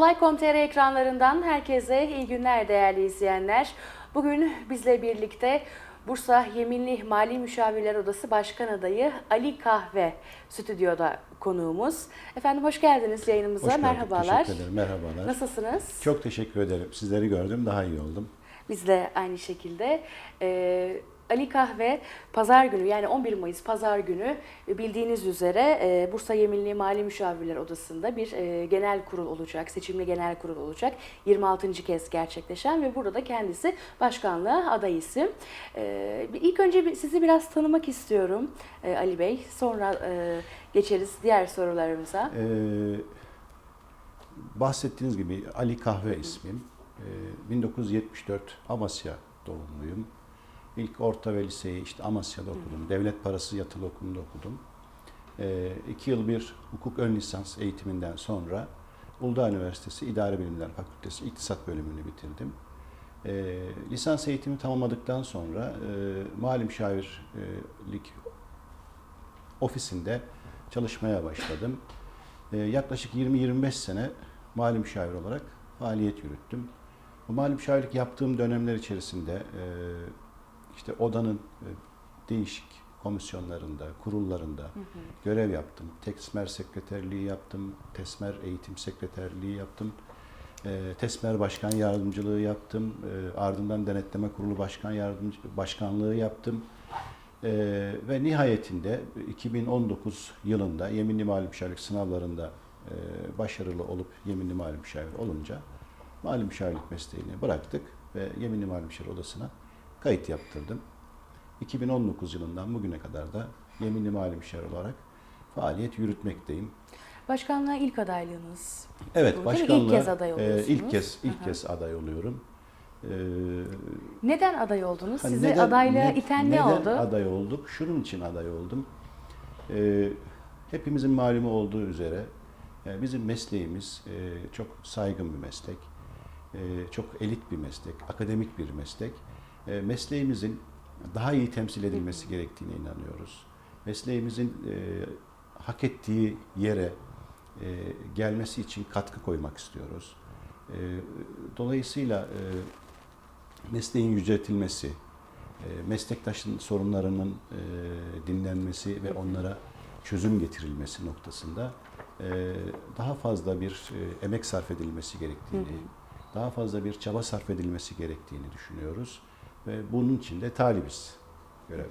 Olay.com.tr ekranlarından herkese iyi günler değerli izleyenler. Bugün bizle birlikte Bursa Yeminli Mali Müşavirler Odası Başkan Adayı Ali Kahve stüdyoda konuğumuz. Efendim hoş geldiniz yayınımıza. Hoş gördük. Merhabalar. Teşekkür ederim. Merhabalar. Nasılsınız? Çok teşekkür ederim. Sizleri gördüm. Daha iyi oldum. Biz de aynı şekilde. Ee, Ali Kahve pazar günü yani 11 Mayıs pazar günü bildiğiniz üzere e, Bursa Yeminli Mali Müşavirler Odası'nda bir e, genel kurul olacak, seçimli genel kurul olacak. 26. kez gerçekleşen ve burada da kendisi başkanlığa aday isim. E, ilk önce sizi biraz tanımak istiyorum e, Ali Bey. Sonra e, geçeriz diğer sorularımıza. Ee, bahsettiğiniz gibi Ali Kahve ismim. Ee, 1974 Amasya doğumluyum. İlk orta ve liseyi işte Amasya'da okudum. Devlet parası yatılı okulunda okudum. Ee, iki yıl bir hukuk ön lisans eğitiminden sonra Uludağ Üniversitesi İdare Bilimler Fakültesi İktisat bölümünü bitirdim. Ee, lisans eğitimi tamamladıktan sonra e, mali müşavirlik ofisinde çalışmaya başladım. Ee, yaklaşık 20-25 sene mali müşavir olarak faaliyet yürüttüm. Bu mali müşavirlik yaptığım dönemler içerisinde e, işte odanın e, değişik komisyonlarında, kurullarında görev yaptım. Tesmer sekreterliği yaptım, Tesmer eğitim sekreterliği yaptım. E, Tesmer başkan yardımcılığı yaptım. E, ardından denetleme kurulu başkan yardımcı başkanlığı yaptım. Ee, ve nihayetinde 2019 yılında yeminli mali müşavirlik sınavlarında e, başarılı olup yeminli mali müşavir olunca mali müşavirlik mesleğini bıraktık ve yeminli mali müşavir odasına kayıt yaptırdım. 2019 yılından bugüne kadar da yeminli mali müşavir olarak faaliyet yürütmekteyim. Başkanlığa ilk adaylığınız. Evet, ilk başkanlığa kez aday e, oluyorsunuz. ilk kez ilk Aha. kez aday oluyorum. Ee, Neden aday oldunuz? Hani Sizi neden- adaylığa ne- iten ne neden oldu? aday olduk? Şunun için aday oldum. Ee, hepimizin malumu olduğu üzere e, bizim mesleğimiz e, çok saygın bir meslek. E, çok elit bir meslek, akademik bir meslek. E, mesleğimizin daha iyi temsil edilmesi gerektiğine inanıyoruz. Mesleğimizin e, hak ettiği yere e, gelmesi için katkı koymak istiyoruz. E, dolayısıyla e, mesleğin yüceltilmesi, e, meslektaşın sorunlarının e, dinlenmesi ve onlara çözüm getirilmesi noktasında e, daha fazla bir e, emek sarf edilmesi gerektiğini, daha fazla bir çaba sarf edilmesi gerektiğini düşünüyoruz ve bunun için de talibiz göreve.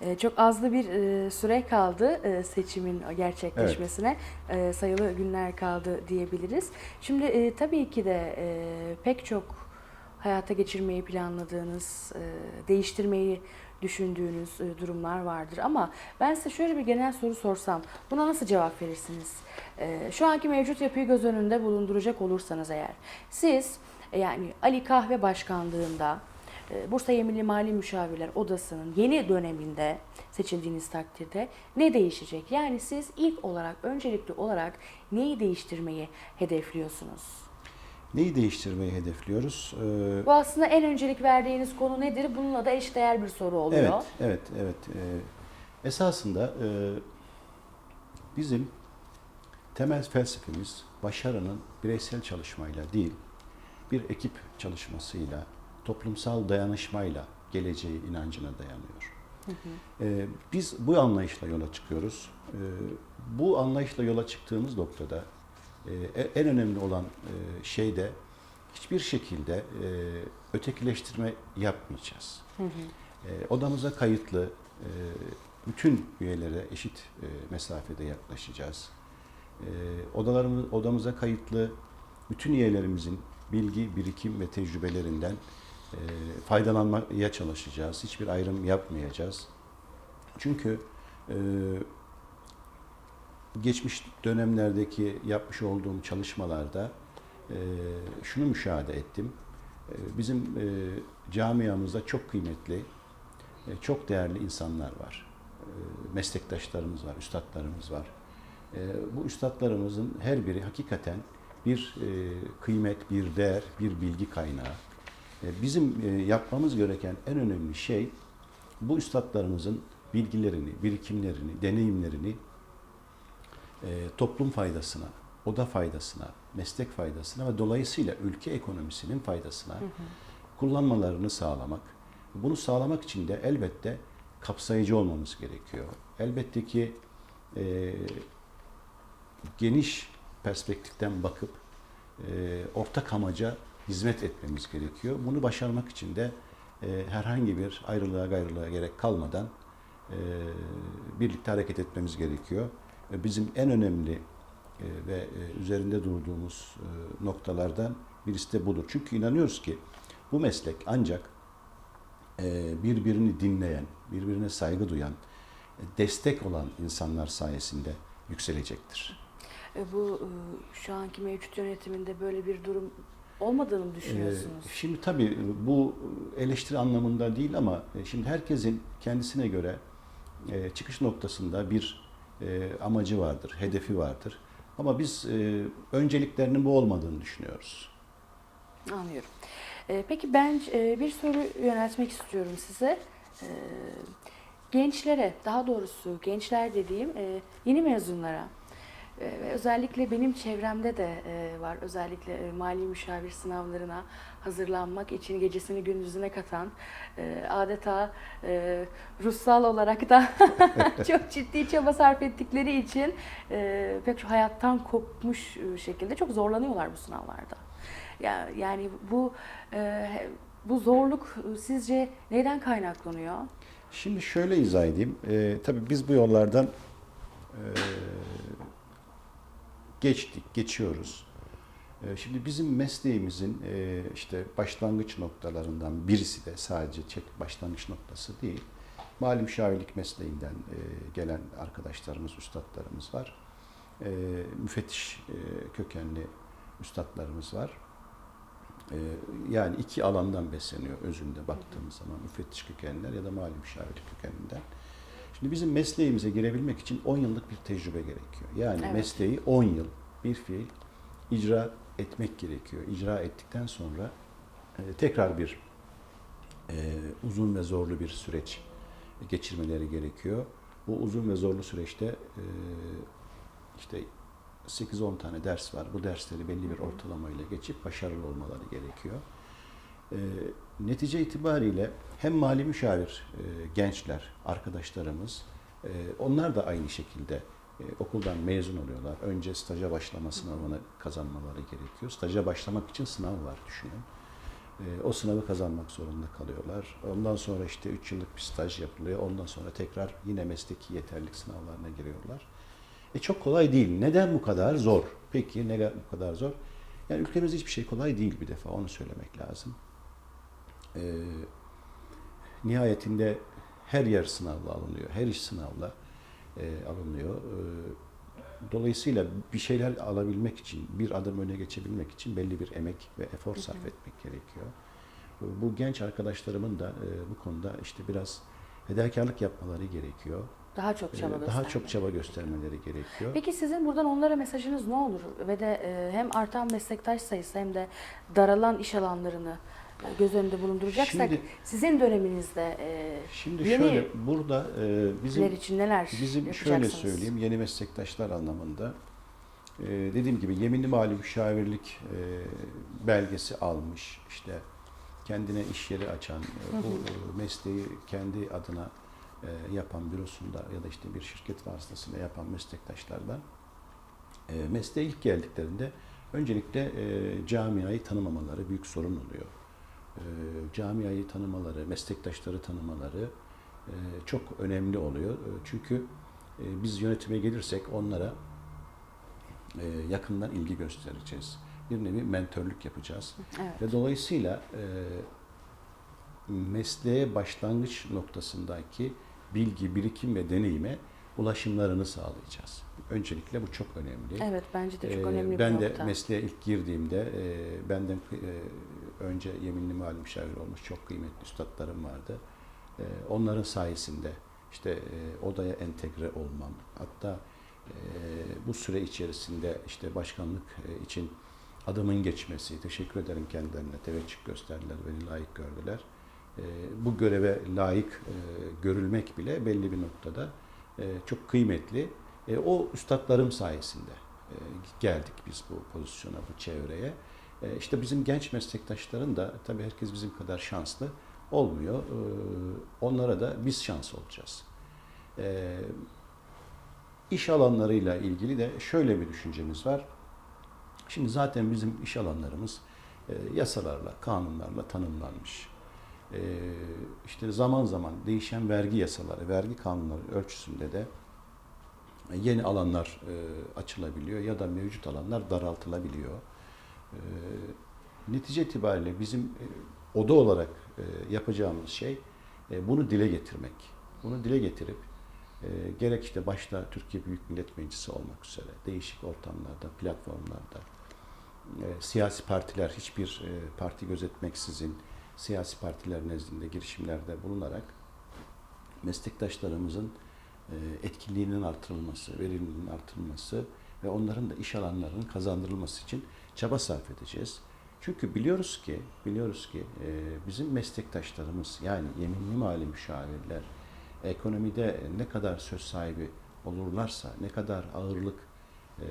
Ee, Çok azlı bir e, süre kaldı e, seçimin gerçekleşmesine. E, Sayılı günler kaldı diyebiliriz. Şimdi tabii ki de pek çok hayata geçirmeyi planladığınız, değiştirmeyi düşündüğünüz durumlar vardır. Ama ben size şöyle bir genel soru sorsam buna nasıl cevap verirsiniz? Şu anki mevcut yapıyı göz önünde bulunduracak olursanız eğer siz yani Ali Kahve Başkanlığında Bursa Yeminli Mali Müşavirler Odası'nın yeni döneminde seçildiğiniz takdirde ne değişecek? Yani siz ilk olarak, öncelikli olarak neyi değiştirmeyi hedefliyorsunuz? Neyi değiştirmeyi hedefliyoruz? Ee, Bu aslında en öncelik verdiğiniz konu nedir? Bununla da eşdeğer bir soru oluyor. Evet, evet, evet. Ee, esasında e, bizim temel felsefemiz başarının bireysel çalışmayla değil, bir ekip çalışmasıyla, toplumsal dayanışmayla geleceği inancına dayanıyor. Ee, biz bu anlayışla yola çıkıyoruz. Ee, bu anlayışla yola çıktığımız noktada e, en önemli olan e, şey de hiçbir şekilde e, ötekileştirme yapmayacağız. E, odamıza kayıtlı e, bütün üyelere eşit e, mesafede yaklaşacağız. E, odalarımız, odamıza kayıtlı bütün üyelerimizin bilgi, birikim ve tecrübelerinden e, faydalanmaya çalışacağız. Hiçbir ayrım yapmayacağız. Çünkü e, geçmiş dönemlerdeki yapmış olduğum çalışmalarda e, şunu müşahede ettim. E, bizim e, camiamızda çok kıymetli, e, çok değerli insanlar var. E, meslektaşlarımız var, üstadlarımız var. E, bu üstadlarımızın her biri hakikaten bir e, kıymet, bir değer, bir bilgi kaynağı. E, bizim e, yapmamız gereken en önemli şey bu üstadlarımızın bilgilerini, birikimlerini, deneyimlerini e, toplum faydasına oda faydasına, meslek faydasına ve dolayısıyla ülke ekonomisinin faydasına kullanmalarını sağlamak. Bunu sağlamak için de elbette kapsayıcı olmamız gerekiyor. Elbette ki e, geniş perspektiften bakıp e, ortak amaca hizmet etmemiz gerekiyor. Bunu başarmak için de e, herhangi bir ayrılığa gayrılığa gerek kalmadan e, birlikte hareket etmemiz gerekiyor. E, Bizim en önemli e, ve e, üzerinde durduğumuz e, noktalardan birisi de budur. Çünkü inanıyoruz ki bu meslek ancak e, birbirini dinleyen, birbirine saygı duyan, e, destek olan insanlar sayesinde yükselecektir. E, Bu e, şu anki mevcut yönetiminde böyle bir durum olmadığını mı düşünüyorsunuz? Ee, Şimdi tabii bu eleştiri anlamında değil ama e, şimdi herkesin kendisine göre e, çıkış noktasında bir e, amacı vardır, hedefi vardır. Ama biz e, önceliklerinin bu olmadığını düşünüyoruz. Anlıyorum. E, Peki ben e, bir soru yöneltmek istiyorum size. E, Gençlere, daha doğrusu gençler dediğim e, yeni mezunlara ve özellikle benim çevremde de e, var. Özellikle e, mali müşavir sınavlarına hazırlanmak için gecesini gündüzüne katan e, adeta e, ruhsal olarak da çok ciddi çaba sarf ettikleri için pek çok hayattan kopmuş şekilde çok zorlanıyorlar bu sınavlarda. Ya yani bu bu zorluk sizce neyden kaynaklanıyor? Şimdi şöyle izah edeyim. E, tabii biz bu yollardan e, geçtik, geçiyoruz. E, şimdi bizim mesleğimizin e, işte başlangıç noktalarından birisi de sadece çek başlangıç noktası değil. Mali müşavirlik mesleğinden e, gelen arkadaşlarımız, üstadlarımız var. E, müfettiş kökenli üstadlarımız var. Yani iki alandan besleniyor özünde baktığımız zaman müfettiş kökenler ya da mali müşavirlik kökeninden. Şimdi bizim mesleğimize girebilmek için 10 yıllık bir tecrübe gerekiyor. Yani Evet. mesleği 10 yıl bir fiil icra etmek gerekiyor. İcra ettikten sonra e, tekrar bir e, uzun ve zorlu bir süreç geçirmeleri gerekiyor. Bu uzun ve zorlu süreçte e, işte 8-10 tane ders var. Bu dersleri belli bir ortalamayla geçip başarılı olmaları gerekiyor. E, netice itibariyle hem mali müşavir e, gençler, arkadaşlarımız, e, onlar da aynı şekilde e, okuldan mezun oluyorlar. Önce staja başlama sınavını kazanmaları gerekiyor. Staja başlamak için sınav var düşünün. E, o sınavı kazanmak zorunda kalıyorlar. Ondan sonra işte 3 yıllık bir staj yapılıyor. Ondan sonra tekrar yine mesleki yeterlilik sınavlarına giriyorlar. E çok kolay değil. Neden bu kadar zor? Peki neden bu kadar zor? Yani ülkemizde hiçbir şey kolay değil bir defa onu söylemek lazım. E, nihayetinde her yer sınavla alınıyor. Her iş sınavla e, alınıyor. E, dolayısıyla bir şeyler alabilmek için, bir adım öne geçebilmek için belli bir emek ve efor sarf etmek gerekiyor. Bu genç arkadaşlarımın da e, bu konuda işte biraz fedakarlık yapmaları gerekiyor. Daha çok E, çaba Daha göstermek. çok çaba göstermeleri gerekiyor. Peki sizin buradan onlara mesajınız ne olur? Ve de e, hem artan meslektaş sayısı hem de daralan iş alanlarını göz önünde bulunduracaksak Şimdi- sizin döneminizde e, Şimdi yeni şöyle burada e, bizim için neler Bizim şöyle söyleyeyim yeni meslektaşlar anlamında e, dediğim gibi yeminli mali müşavirlik e, belgesi almış işte kendine iş yeri açan e, bu e, mesleği kendi adına e, yapan bürosunda ya da işte bir şirket vasıtasıyla yapan meslektaşlardan e, mesleğe ilk geldiklerinde öncelikle e, camiayı tanımamaları büyük sorun oluyor. E, camiayı tanımaları, meslektaşları tanımaları e, çok önemli oluyor. E, Çünkü e, biz yönetime gelirsek onlara e, yakından ilgi göstereceğiz. Bir nevi mentörlük yapacağız. Evet. Ve dolayısıyla e, mesleğe başlangıç noktasındaki bilgi, birikim ve deneyime ulaşımlarını sağlayacağız. Öncelikle bu çok önemli. Evet bence de çok Ee, önemli ben bir de nokta. mesleğe ilk girdiğimde e, benden e, önce yeminli mali müşavir olmuş çok kıymetli üstadlarım vardı. E, onların sayesinde işte e, odaya entegre olmam. Hatta e, bu süre içerisinde işte başkanlık e, için adımın geçmesi. Teşekkür ederim kendilerine. Teveccüh gösterdiler, beni layık gördüler. Bu göreve layık görülmek bile belli bir noktada çok kıymetli. O üstadlarım sayesinde geldik biz bu pozisyona, bu çevreye. E, işte bizim genç meslektaşların da tabii herkes bizim kadar şanslı olmuyor. E, onlara da biz şans olacağız. E, iş alanlarıyla ilgili de şöyle bir düşüncemiz var. Şimdi zaten bizim iş alanlarımız yasalarla, kanunlarla tanımlanmış. İşte zaman zaman değişen vergi yasaları, vergi kanunları ölçüsünde de yeni alanlar açılabiliyor ya da mevcut alanlar daraltılabiliyor. E, netice itibariyle bizim e, oda olarak e, yapacağımız şey e, bunu dile getirmek. Bunu dile getirip gerek işte başta Türkiye Büyük Millet Meclisi olmak üzere değişik ortamlarda, platformlarda siyasi partiler hiçbir parti gözetmeksizin siyasi partiler nezdinde girişimlerde bulunarak meslektaşlarımızın etkinliğinin artırılması, verimliliğinin artırılması ve onların da iş alanlarının kazandırılması için çaba sarf edeceğiz. Çünkü biliyoruz ki, biliyoruz ki e, bizim meslektaşlarımız yani yeminli mali müşavirler ekonomide ne kadar söz sahibi olurlarsa, ne kadar ağırlık e,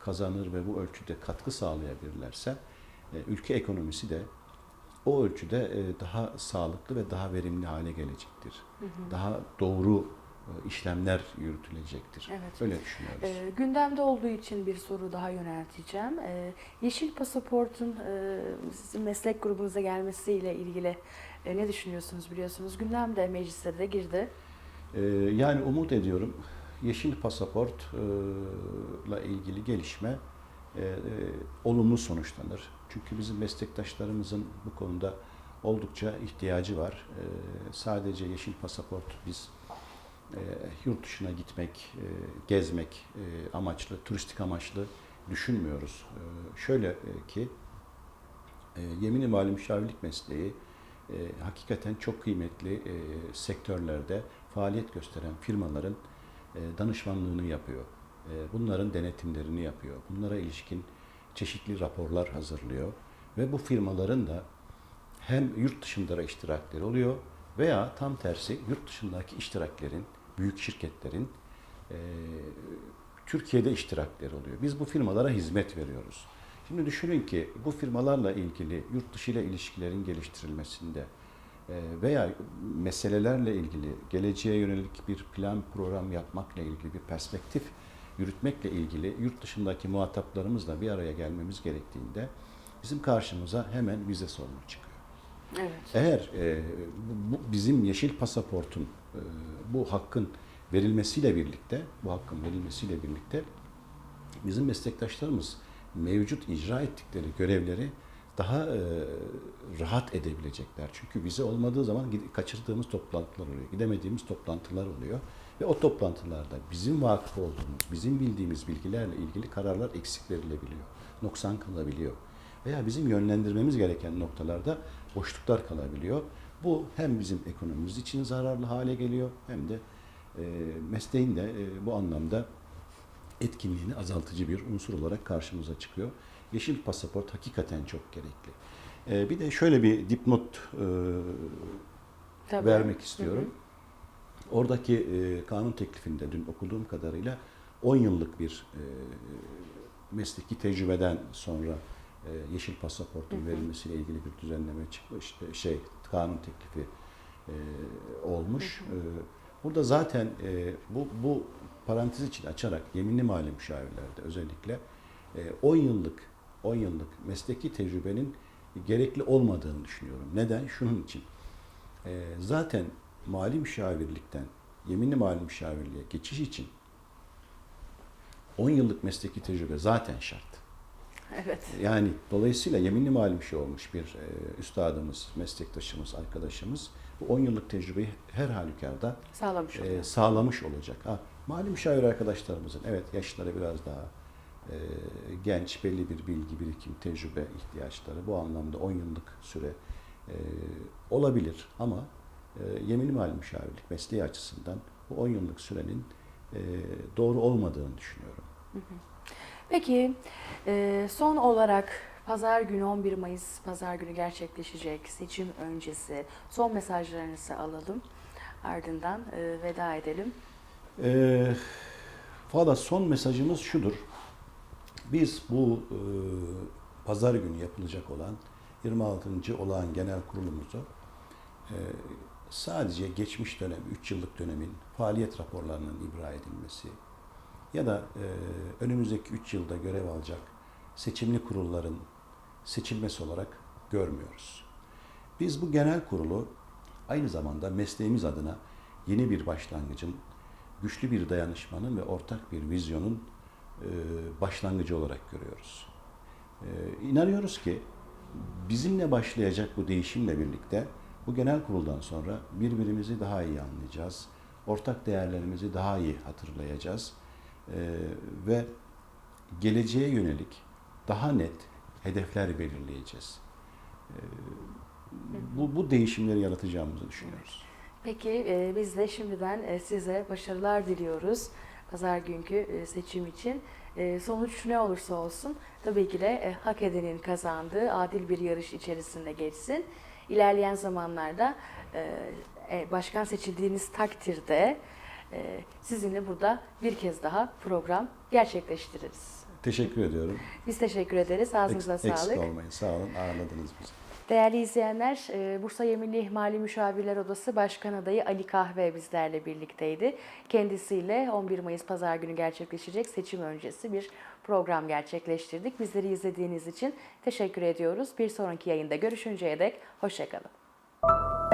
kazanır ve bu ölçüde katkı sağlayabilirlerse e, ülke ekonomisi de o ölçüde daha sağlıklı ve daha verimli hale gelecektir. Daha doğru işlemler yürütülecektir. Evet. Öyle düşünüyoruz. E, gündemde olduğu için bir soru daha yönelteceğim. E, yeşil pasaportun e, sizin meslek grubunuza gelmesiyle ilgili e, ne düşünüyorsunuz biliyorsunuz? Gündemde mecliste de girdi. Ee, yani umut ediyorum yeşil pasaportla ilgili gelişme e, e, olumlu sonuçlanır. Çünkü bizim meslektaşlarımızın bu konuda oldukça ihtiyacı var. E, sadece yeşil pasaport biz e, yurt dışına gitmek, e, gezmek e, amaçlı, turistik amaçlı düşünmüyoruz. E, şöyle ki e, yemin-i mali müşavirlik mesleği hakikaten çok kıymetli sektörlerde faaliyet gösteren firmaların danışmanlığını yapıyor. Bunların denetimlerini yapıyor. Bunlara ilişkin çeşitli raporlar hazırlıyor ve bu firmaların da hem yurt dışında iştirakleri oluyor veya tam tersi yurt dışındaki iştiraklerin, büyük şirketlerin e, Türkiye'de iştirakleri oluyor. Biz bu firmalara hizmet veriyoruz. Şimdi düşünün ki bu firmalarla ilgili yurt dışı ile ilişkilerin geliştirilmesinde e, veya meselelerle ilgili geleceğe yönelik bir plan program yapmakla ilgili bir perspektif yürütmekle ilgili yurt dışındaki muhataplarımızla bir araya gelmemiz gerektiğinde bizim karşımıza hemen vize sorunu çıkıyor. Evet. Eğer e, bu, bu bizim yeşil pasaportun e, bu hakkın verilmesiyle birlikte, bu hakkın verilmesiyle birlikte bizim meslektaşlarımız mevcut icra ettikleri görevleri daha e, rahat edebilecekler. Çünkü vize olmadığı zaman kaçırdığımız toplantılar oluyor, gidemediğimiz toplantılar oluyor ve o toplantılarda bizim vakıf olduğumuz, bizim bildiğimiz bilgilerle ilgili kararlar eksik verilebiliyor, noksan kalabiliyor veya bizim yönlendirmemiz gereken noktalarda boşluklar kalabiliyor. Bu hem bizim ekonomimiz için zararlı hale geliyor hem de e, mesleğin de e, bu anlamda etkinliğini azaltıcı bir unsur olarak karşımıza çıkıyor. Yeşil pasaport hakikaten çok gerekli. E, bir de şöyle bir dipnot e, Tabii. vermek istiyorum. Oradaki e, kanun teklifinde dün okuduğum kadarıyla 10 yıllık bir e, mesleki tecrübeden sonra e, yeşil pasaportun Hı hı. verilmesiyle ilgili bir düzenleme çıkmış, e, şey kanun teklifi e, olmuş. Hı hı. E, burada zaten e, bu bu parantez için açarak yeminli mali müşavirlerde özellikle e, 10 yıllık 10 yıllık mesleki tecrübenin gerekli olmadığını düşünüyorum. Neden? Şunun için. E, zaten mali müşavirlikten yeminli mali müşavirliğe geçiş için 10 yıllık mesleki tecrübe zaten şart. Evet. Yani dolayısıyla yeminli mali müşavir olmuş bir e, üstadımız, meslektaşımız, arkadaşımız bu 10 yıllık tecrübeyi her halükarda Sağlamış oluyor. e, sağlamış olacak. Ha, mali müşavir arkadaşlarımızın evet yaşları biraz daha e, genç, belli bir bilgi, birikim, tecrübe ihtiyaçları bu anlamda 10 yıllık süre e, olabilir ama e, yeminli mali müşavirlik mesleği açısından bu 10 yıllık sürenin e, doğru olmadığını düşünüyorum. Peki e, son olarak pazar günü 11 Mayıs pazar günü gerçekleşecek seçim öncesi son mesajlarınızı alalım. Ardından e, veda edelim. Ee, Fakat son mesajımız şudur. Biz bu e, pazar günü yapılacak olan 26. olağan genel kurulumuzu e, sadece geçmiş dönem, 3 yıllık dönemin faaliyet raporlarının ibra edilmesi ya da e, önümüzdeki 3 yılda görev alacak seçimli kurulların seçilmesi olarak görmüyoruz. Biz bu genel kurulu aynı zamanda mesleğimiz adına yeni bir başlangıcın, güçlü bir dayanışmanın ve ortak bir vizyonun e, başlangıcı olarak görüyoruz. E, İnanıyoruz ki bizimle başlayacak bu değişimle birlikte bu genel kuruldan sonra birbirimizi daha iyi anlayacağız. Ortak değerlerimizi daha iyi hatırlayacağız. E, ve geleceğe yönelik daha net hedefler belirleyeceğiz. E, bu, bu değişimleri yaratacağımızı düşünüyoruz. Peki e, biz de şimdiden e, size başarılar diliyoruz pazar günkü e, seçim için. Sonuç ne olursa olsun tabii ki de hak edenin kazandığı adil bir yarış içerisinde geçsin. İlerleyen zamanlarda başkan seçildiğiniz takdirde sizinle burada bir kez daha program gerçekleştiririz. Teşekkür ediyorum. Biz teşekkür ederiz. Ağzınıza Eks- Eksik sağlık. olmayın. Sağ olun. Ağırladınız bizi. Değerli izleyenler, e, Bursa Yeminli Mali Müşavirler Odası Başkan Adayı Ali Kahve bizlerle birlikteydi. Kendisiyle 11 Mayıs Pazar günü gerçekleşecek seçim öncesi bir program gerçekleştirdik. Bizleri izlediğiniz için teşekkür ediyoruz. Bir sonraki yayında görüşünceye dek hoşçakalın.